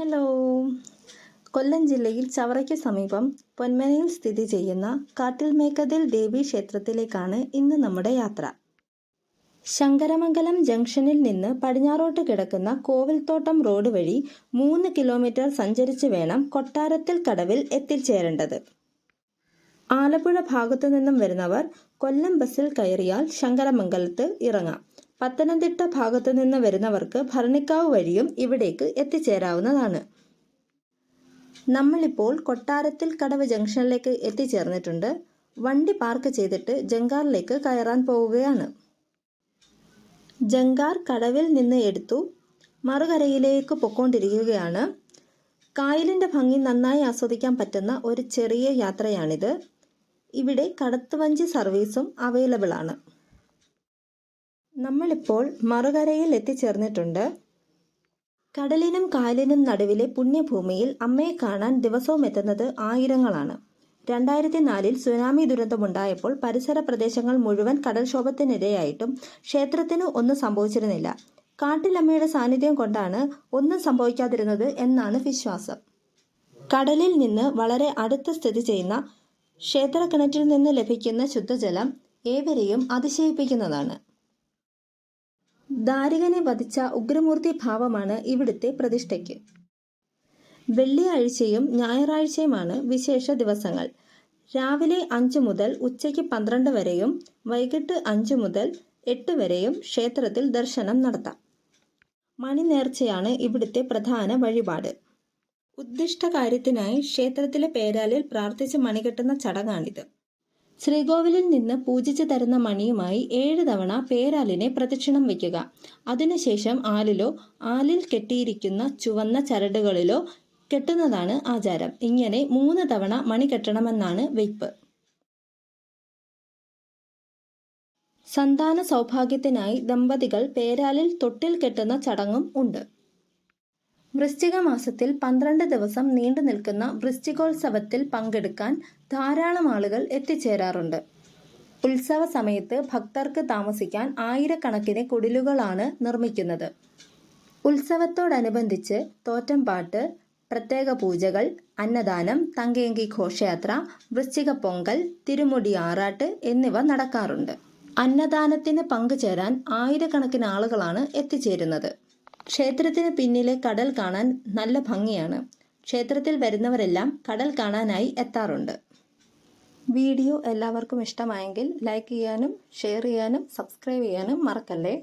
Hello. കൊല്ലം ജില്ലയിൽ ചവറയ്ക്ക് സമീപം പൊന്മനയിൽ സ്ഥിതി ചെയ്യുന്ന കാട്ടിൽമേക്കതിൽ ദേവി ക്ഷേത്രത്തിലേക്കാണ് ഇന്ന് നമ്മുടെ യാത്ര. ശങ്കരമംഗലം ജംഗ്ഷനിൽ നിന്ന് പടിഞ്ഞാറോട്ട് കിടക്കുന്ന കോവിൽത്തോട്ടം റോഡ് വഴി മൂന്ന് കിലോമീറ്റർ സഞ്ചരിച്ച് വേണം കൊട്ടാരത്തിൽ കടവിൽ എത്തിച്ചേരേണ്ടത്. ആലപ്പുഴ ഭാഗത്തു നിന്നും വരുന്നവർ കൊല്ലം ബസ്സിൽ കയറിയാൽ ശങ്കരമംഗലത്ത് ഇറങ്ങാം. പത്തനംതിട്ട ഭാഗത്തു നിന്ന് വരുന്നവർക്ക് ഭരണിക്കാവ് വഴിയും ഇവിടേക്ക് എത്തിച്ചേരാവുന്നതാണ്. നമ്മളിപ്പോൾ കൊട്ടാരത്തിൽ കടവ് ജംഗ്ഷനിലേക്ക് എത്തിച്ചേർന്നിട്ടുണ്ട്. വണ്ടി പാർക്ക് ചെയ്തിട്ട് ജങ്കാറിലേക്ക് കയറാൻ പോവുകയാണ്. ജംഗാർ കടവിൽ നിന്ന് എടുത്തു മറുകരയിലേക്ക് പൊക്കോണ്ടിരിക്കുകയാണ്. കായലിന്റെ ഭംഗി നന്നായി ആസ്വദിക്കാൻ പറ്റുന്ന ഒരു ചെറിയ യാത്രയാണിത്. ഇവിടെ കടത്തുവഞ്ചി സർവീസും അവൈലബിൾ ആണ് നമ്മളിപ്പോൾ മറുകരയിൽ എത്തിച്ചേർന്നിട്ടുണ്ട്. കടലിനും കായലിനും നടുവിലെ പുണ്യഭൂമിയിൽ അമ്മയെ കാണാൻ ദിവസവും എത്തുന്നത് ആയിരങ്ങളാണ്. രണ്ടായിരത്തി നാലിൽ സുനാമി ദുരന്തമുണ്ടായപ്പോൾ പരിസര പ്രദേശങ്ങൾ മുഴുവൻ കടൽക്ഷോഭത്തിനിരയായിട്ടും ക്ഷേത്രത്തിന് ഒന്നും സംഭവിച്ചിരുന്നില്ല. കാട്ടിലമ്മയുടെ സാന്നിധ്യം കൊണ്ടാണ് ഒന്നും സംഭവിക്കാതിരുന്നത് എന്നാണ് വിശ്വാസം. കടലിൽ നിന്ന് വളരെ അടുത്ത് സ്ഥിതി ചെയ്യുന്ന ക്ഷേത്രക്കിണറ്റിൽ നിന്ന് ലഭിക്കുന്ന ശുദ്ധജലം ഏവരെയും അതിശയിപ്പിക്കുന്നതാണ്. ദാരികനെ വധിച്ച ഉഗ്രമൂർത്തി ഭാവമാണ് ഇവിടുത്തെ പ്രതിഷ്ഠയ്ക്ക്. വെള്ളിയാഴ്ചയും ഞായറാഴ്ചയുമാണ് വിശേഷ ദിവസങ്ങൾ. രാവിലെ അഞ്ച് മുതൽ ഉച്ചയ്ക്ക് പന്ത്രണ്ട് വരെയും വൈകിട്ട് അഞ്ച് മുതൽ എട്ട് വരെയും ക്ഷേത്രത്തിൽ ദർശനം നടത്താം. മണിനേർച്ചയാണ് ഇവിടുത്തെ പ്രധാന വഴിപാട്. ഉദ്ദിഷ്ട കാര്യത്തിനായി ക്ഷേത്രത്തിലെ പേരാലിൽ പ്രാർത്ഥിച്ച് മണികെട്ടുന്ന ചടങ്ങാണിത്. ശ്രീകോവിലിൽ നിന്ന് പൂജിച്ചു തരുന്ന മണിയുമായി ഏഴ് തവണ പേരാലിനെ പ്രദക്ഷിണം വയ്ക്കുക. അതിനുശേഷം ആലിലോ ആലിൽ കെട്ടിയിരിക്കുന്ന ചുവന്ന ചരടുകളിലോ കെട്ടുന്നതാണ് ആചാരം. ഇങ്ങനെ മൂന്ന് തവണ മണി കെട്ടണമെന്നാണ് വെയ്പ്പ്. സന്താന സൗഭാഗ്യത്തിനായി ദമ്പതികൾ പേരാലിൽ തൊട്ടിൽ കെട്ടുന്ന ചടങ്ങും ഉണ്ട്. വൃശ്ചിക മാസത്തിൽ പന്ത്രണ്ട് ദിവസം നീണ്ടു നിൽക്കുന്ന വൃശ്ചികോത്സവത്തിൽ പങ്കെടുക്കാൻ ധാരാളം ആളുകൾ എത്തിച്ചേരാറുണ്ട്. ഉത്സവ സമയത്ത് ഭക്തർക്ക് താമസിക്കാൻ ആയിരക്കണക്കിന് കുടിലുകളാണ് നിർമ്മിക്കുന്നത്. ഉത്സവത്തോടനുബന്ധിച്ച് തോറ്റംപാട്ട് പ്രത്യേക പൂജകൾ അന്നദാനം തങ്കയങ്കി ഘോഷയാത്ര വൃശ്ചിക പൊങ്കൽ തിരുമുടി ആറാട്ട് എന്നിവ നടക്കാറുണ്ട്. അന്നദാനത്തിന് പങ്കുചേരാൻ ആയിരക്കണക്കിന് ആളുകളാണ് എത്തിച്ചേരുന്നത്. ക്ഷേത്രത്തിന് പിന്നിലെ കടൽ കാണാൻ നല്ല ഭംഗിയാണ്. ക്ഷേത്രത്തിൽ വരുന്നവരെല്ലാം കടൽ കാണാനായി എത്താറുണ്ട്. വീഡിയോ എല്ലാവർക്കും ഇഷ്ടമായെങ്കിൽ ലൈക്ക് ചെയ്യാനും ഷെയർ ചെയ്യാനും സബ്സ്ക്രൈബ് ചെയ്യാനും മറക്കല്ലേ?